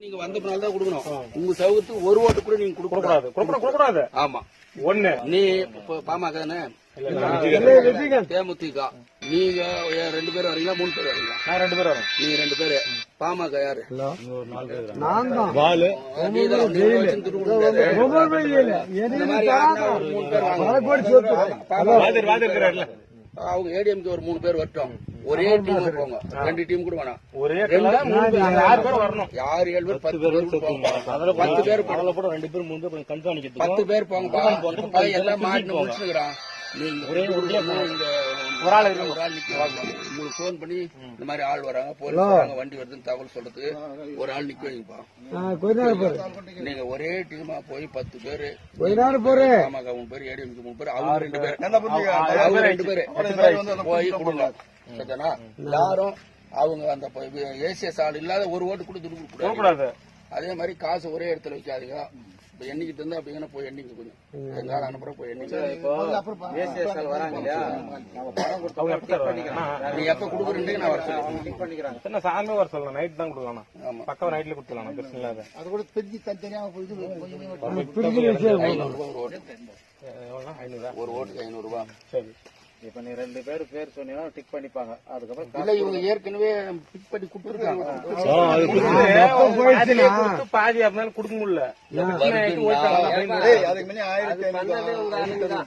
நீங்க வந்த பின்னால தான் கொடுக்கணும் உங்க சௌகரியத்துக்கு ஒரு ஓட்டு கூட நீங்க கொடுக்க கூடாது. கொடுக்கூடாது கொடுக்கூடாது ஆமா. ஒண்ணு. நீ பாமக தானே? தேமுதிக. நீங்க ரெண்டு பேரும் வரீங்களா? மூணு பேர் வரீங்களா? நான் ரெண்டு பேரும் வரோம் நீங்க ரெண்டு பேரு. பாமக யாரு? நான் தான். மூணு பேர் வாங்க. அவங்க ஏடிஎம்கே ஒரு மூணு பேர் வரட்டும். ஒரே டீம் போங்க. ரெண்டு டீம் கூட வேணாம். ஒரே கல்ல மூணு ஆறு பேர். வரணும்? யாரு ஏழு பேர்? பத்து பேர் போங்க. பத்து பேர் போங்க. கூட ரெண்டு பேர் மூணு பேர் கண்காணிக்கிறது பத்து பேர் போங்க. எல்லாம் மாட்டு முடிச்சுக்கிறான். நீங்க ஒரே ஒரு ஆள் இருக்கு. ஒரு ஆள் நிக்கிறாங்க உங்களுக்கு ஃபோன் பண்ணி இந்த மாதிரி ஆள் வராங்க போலீஸ் வராங்க வண்டி வருதுன்னு தகவல் சொல்றதுக்கு ஒரு ஆள் நிக்க வைங்கப்பா. நீங்க ஒரே டீமா போய் பத்து பேரு போரு. பாமக மூணு பேர் ஏடிஎம்கே மூணு பேர் அவங்க ரெண்டு பேர். அவங்க ரெண்டு பேரு. போய் கொடுங்க. சரிதானா? யாரும் அவங்க அந்த ஏசிஎஸ் ஆள் இல்லாத ஒரு ஓட்டு கூட கூடாது. அதே மாதிரி காசு ஒரே இடத்துல வைக்காதீங்க. இப்ப எண்ணிக்கிட்டு இருந்தா அப்படிங்கன்னா போய் எண்ணிக்க கொஞ்சம். அனுப்புற போய் எண்ணிக்க அவங்க எப்ப கொடுக்குறீங்க நான் வர சொல்லுவேன் சாயந்தரம் வர சொல்லலாம் நைட் தான் கொடுக்கலாம். பக்கம் நைட்ல கொடுத்துலாம் பிரச்சனை இல்லாத. ரூபாய் ஒரு ஓட்டு. எவ்வளோ ஐநூறா? ஒரு ஓட்டுக்கு ஐநூறு ரூபாய் சரி. இப்ப நீ ரெண்டு பேர் பேர் சொன்னீங்கன்னா டிக் பண்ணிப்பாங்க. அதுக்கப்புறம் இல்ல இவங்க ஏற்கனவே பிக் பண்ணி கொடுத்து பாதி அப்படினாலும் கொடுக்க முடியல. அதுக்கு முன்னே ஆயிரத்தி ஐநூறு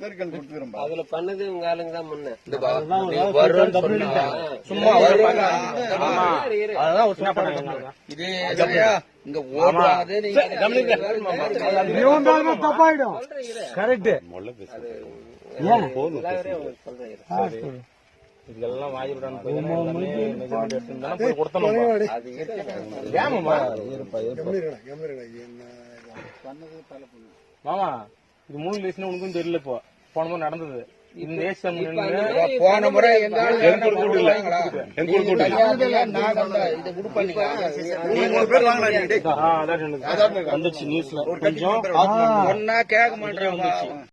பேருக்கு கொடுத்துக்கிறோம் அதுல பண்ணது உங்க ஆளுங்க தான் முன்ன. சும்மா. அதான் ஒரு சின்ன. இதே? இங்க ஓடாதே நீங்க தப்பாயிடும். கரெக்ட் இதுக்கெல்லாம் வாய் விடாம போய் கொடுத்தோம் ஏமாமா? மாமா இது மூணு லேஸ்னா உனக்கும் தெரியல இப்போ. போன முறை நடந்தது. போன முறை. வந்துச்சு நியூஸ்ல கொஞ்சம் ஒன்னா கேட்க மாட்டேன்